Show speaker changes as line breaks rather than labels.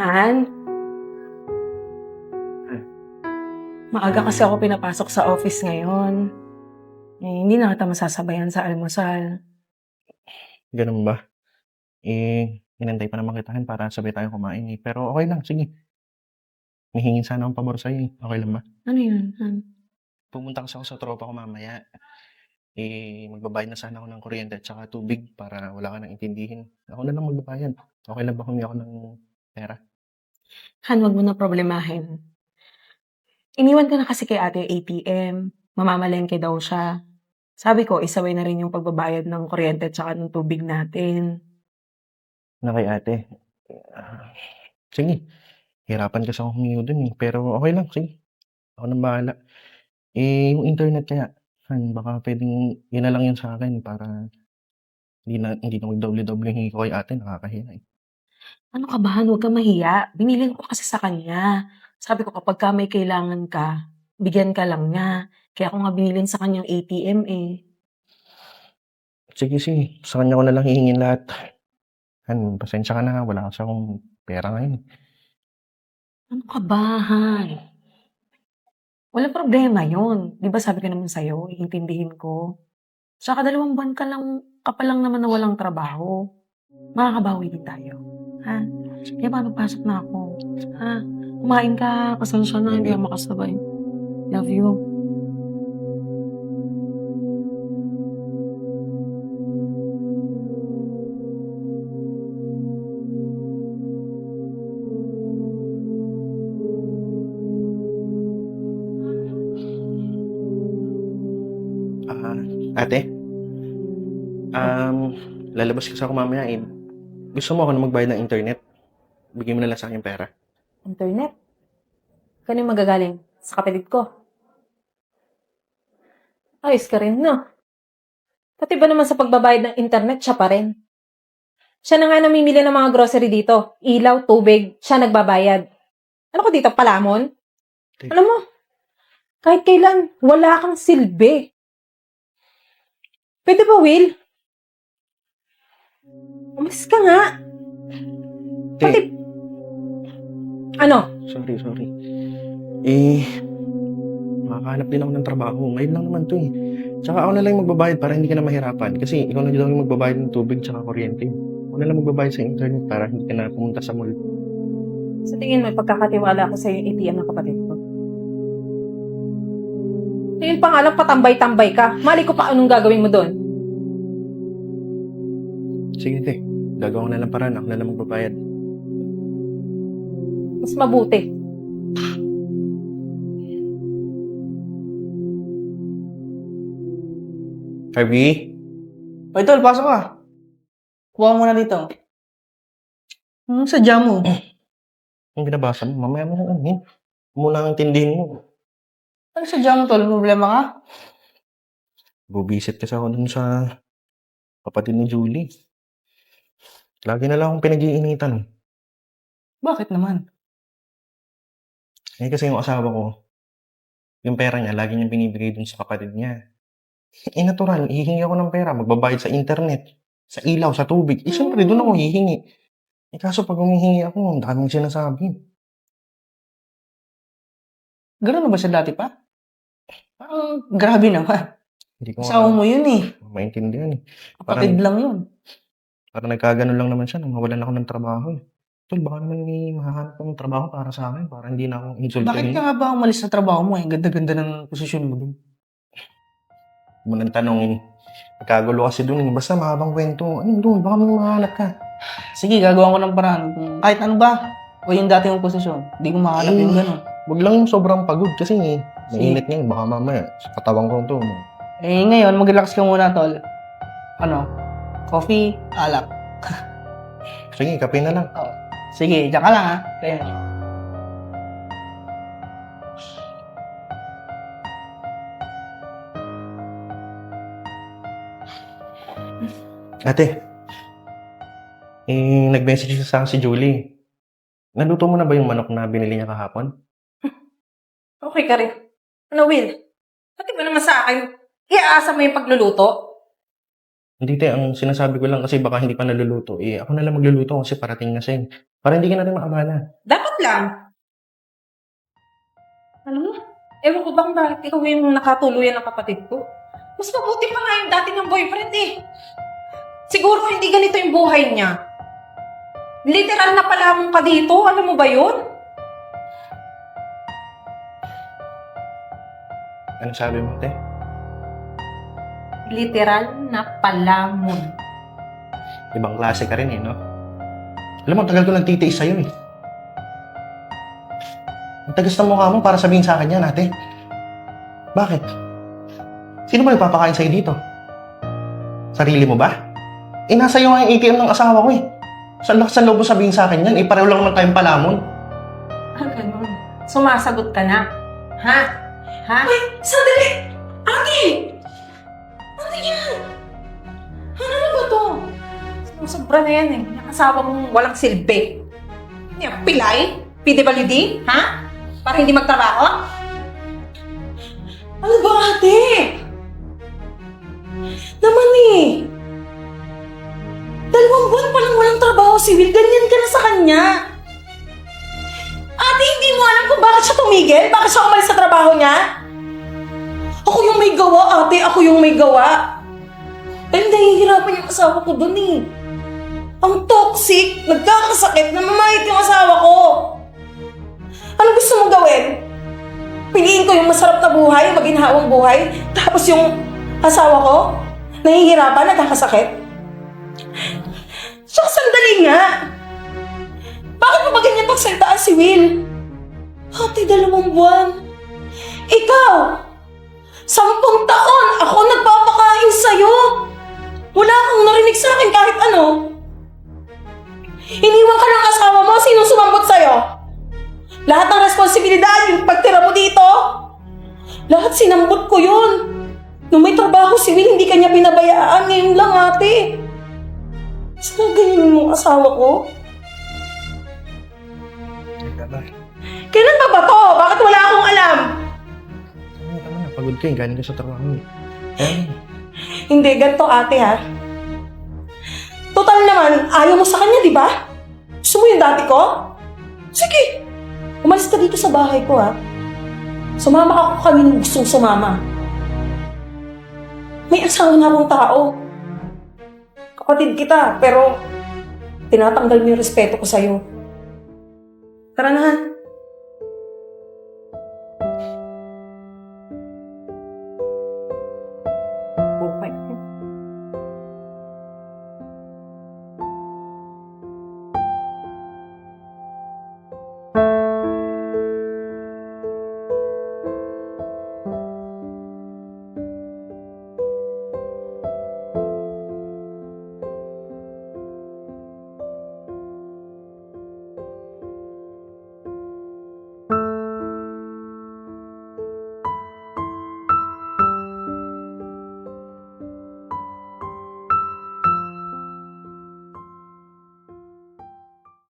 Han? Maaga kasi ako pinapasok sa office ngayon. Eh, hindi na kita masasabayan sa almusal.
Ganun ba? Eh, inantay pa naman kita Han, para sabay tayong kumain eh. Pero okay lang, sige. May hingin sana akong pabor sa'yo eh. Okay lang ba?
Ano yun, Han?
Pumunta kasi ako sa tropa ko mamaya. Eh, magbabayad na sana ako ng kuryente at saka tubig para wala ka nang intindihin. Ako na lang magbabayad. Okay lang ba kung ako ng pera?
Han, wag mo na problemahin. Iniwan ko na kasi kay ate ATM. Mamamalengke daw siya. Sabi ko, isaway na rin yung pagbabayad ng kuryente at saka ng tubig natin.
Na kay ate. Ah, sige. Hirapan kasi ako humingi dun eh. Pero okay lang, sige. Ako nang bahala. Eh, yung internet kaya, Han, baka pwedeng yun na lang yun sa akin para hindi na, hindi na magdoble-doble hingi ko kay ate. Nakakahiya eh.
Ano ka ba? Huwag ka mahiya. Binilin ko kasi sa kanya. Sabi ko, kapag ka may kailangan ka, bigyan ka lang niya. Kaya ako nga binilin sa kanyang ATM eh.
Sige, sige. Sa kanya ko na lang hihingin lahat. Han, pasensya ka na. Wala kasi akong pera ngayon. eh.
Ano ka ba, Han? Walang problema yun. Di ba sabi ko naman sa'yo, iintindihin ko. Tsaka dalawang buwan ka lang, ka pa lang naman na walang trabaho. Makakabawi din tayo. Ha? Kaya paano pasok na ako? Ha? Kumain ka. Pasensya na, hindi ako makasabay. Love you.
Ah, ate? Um, lalabas kasi ako mamaya eh. Gusto mo ako na magbayad ng internet? Bigyan mo na lang sa akin yung pera.
Internet? Kano yung magagaling? Sa kapatid ko. Ayos ka rin, no? Pati ba naman sa pagbabayad ng internet, siya pa rin. Siya na nga namimili ng mga grocery dito. Ilaw, tubig, siya nagbabayad. Ano ko dito, palamon?
Teka.
Alam mo, kahit kailan, wala kang silbi. Pwede ba, Will? Umalis ka nga. Pati...
Te,
Ano?
sorry, sorry. Eh, makakahanap din ako ng trabaho. Ngayon lang naman to eh. Tsaka ako na lang magbabayad para hindi ka na mahirapan. Kasi ikaw na yung magbabayad ng tubig tsaka kuryente. Ako na lang magbabayad sa internet para hindi ka na pumunta sa mall.
Sa tingin mo, pagkakatiwala ko sa yung ATM ng kapatid ko. Tingin pa nga lang, patambay-tambay ka. Mali ko pa anong gagawin mo doon.
Sige, te. Gagawa ko na lang paraan. Ako na lang magbabayad.
Mas mabuti.
Harvey?
Oy, tol, pasok ka. Kuha mo na dito. Anong sadya mo?
Yung binabasa mo, mamaya mo na ano. Muna ang tindihin mo.
Ano sadya mo, tol? Problema ka?
Bubisit kasi ako dun sa kapatid ni Julie. Lagi na lang akong pinag-iinitan.
Bakit naman?
Eh kasi yung asawa ko, yung pera niya, lagi niyang binibigay dun sa kapatid niya. Eh natural, hihingi ako ng pera, magbabayad sa internet, sa ilaw, sa tubig. Eh syempre, dun ako hihingi. Eh kaso pag humihingi ako, ang daming sinasabi.
Ganun na ba siya dati pa? Parang grabe naman.
Hindi ko
Asawa mo yun eh.
maintindihan eh.
Kapatid
Parang-
lang yun.
Parang nagkaganon lang naman siya nang mawalan ako ng trabaho. eh. Tol, baka naman may mahahanap akong trabaho para sa akin, para hindi na ako insultuhin.
Bakit ka nga ba umalis sa trabaho mo eh? Ang Ganda-ganda ng posisyon mo dun.
mo nang tanongin. Nagkagulo kasi dun eh. Basta mahabang kwento. Ano dun? Baka may mahanap ka.
Sige, gagawa ko ng paraan. Kung Kahit ano ba? O yung dati mong posisyon. Hindi ko makahanap
Eh.
yung ganun.
Huwag lang yung sobrang pagod kasi eh, mainit ngayon. Baka mamaya sa katawan ko to.
Eh, ngayon, mag-relax ka muna, tol. Ano? Coffee, alak.
Sige, kape na lang.
Sige, diyan ka lang ha. Kaya.
Ate, eh, nag-message sa akin si Julie. Naluto mo na ba yung manok na binili niya kahapon?
Okay ka rin. Ano, Will? Pati ba naman sa akin, iaasa mo yung pagluluto?
Hindi te, ang sinasabi ko lang kasi baka hindi pa naluluto. Eh, ako na lang magluluto kasi parating na eh. Para hindi ka na rin makabala.
Dapat lang. Alam mo, ewan ko ba kung bakit ikaw yung nakatuluyan ng kapatid ko. Mas mabuti pa nga yung dati niyang boyfriend eh. Siguro hindi ganito yung buhay niya. Literal na palamong ka dito. Alam mo ba yun?
Anong sabi mo, te?
Literal na palamon.
Ibang klase ka rin eh, no? Alam mo, tagal ko nagtitiis sa'yo eh. Ang tagas ng mukha mo para sabihin sa akin yan, ate. Bakit? Sino ba nagpapakain sa'yo dito? Sarili mo ba? Eh, nasa iyo nga yung ATM ng asawa ko eh. Saan lakas ng loob mo sabihin sa akin yan? Eh, pareho lang naman tayong palamon.
Ah, ganun. Sumasagot ka na. Ha? Ha? Ay, sandali! Ate! Ano yan? Ano na ba to? Sobra na yan eh. Yung mong walang silbi. Yan, pilay? PWD? Ha? Para hindi magtrabaho? Ano ba ate? Naman eh. Dalawang buwan pa lang walang trabaho si Will. Ganyan ka na sa kanya. Ate, hindi mo alam kung bakit siya tumigil? Bakit siya umalis sa trabaho niya? May gawa, ate. Ako yung may gawa. Ay, nahihirapan yung asawa ko dun eh. Ang toxic, nagkakasakit, namamayit yung asawa ko. Ano gusto mong gawin? Piliin ko yung masarap na buhay, maginhawang buhay, tapos yung asawa ko, nahihirapan, nagkakasakit. Tsaka sandali nga. Bakit mo ba ganyan pagsaltaan si Will? Ate, dalawang buwan. Ikaw, sampung taon ako nagpapakain sa'yo. Wala kang narinig sa akin kahit ano. Iniwan ka ng asawa mo, sino sumambot sa'yo? Lahat ng responsibilidad, yung pagtira mo dito, lahat sinambot ko yun. Nung may trabaho si Will, hindi kanya binabayaan. Ngayon lang, ate. Saan ganyan mong asawa ko? Kailan pa ba to? Bakit wala akong alam?
Pagod ka eh. Galing ka sa trabaho eh. Eh,
Hindi, ganito ate ha. Total naman, ayaw mo sa kanya, di ba? Gusto mo yung dati ko? Sige, umalis ka dito sa bahay ko ha. Sumama ka kung kami gustong sumama. May asawa na akong tao. Kapatid kita, pero tinatanggal mo yung respeto ko sa'yo. Tara na ha.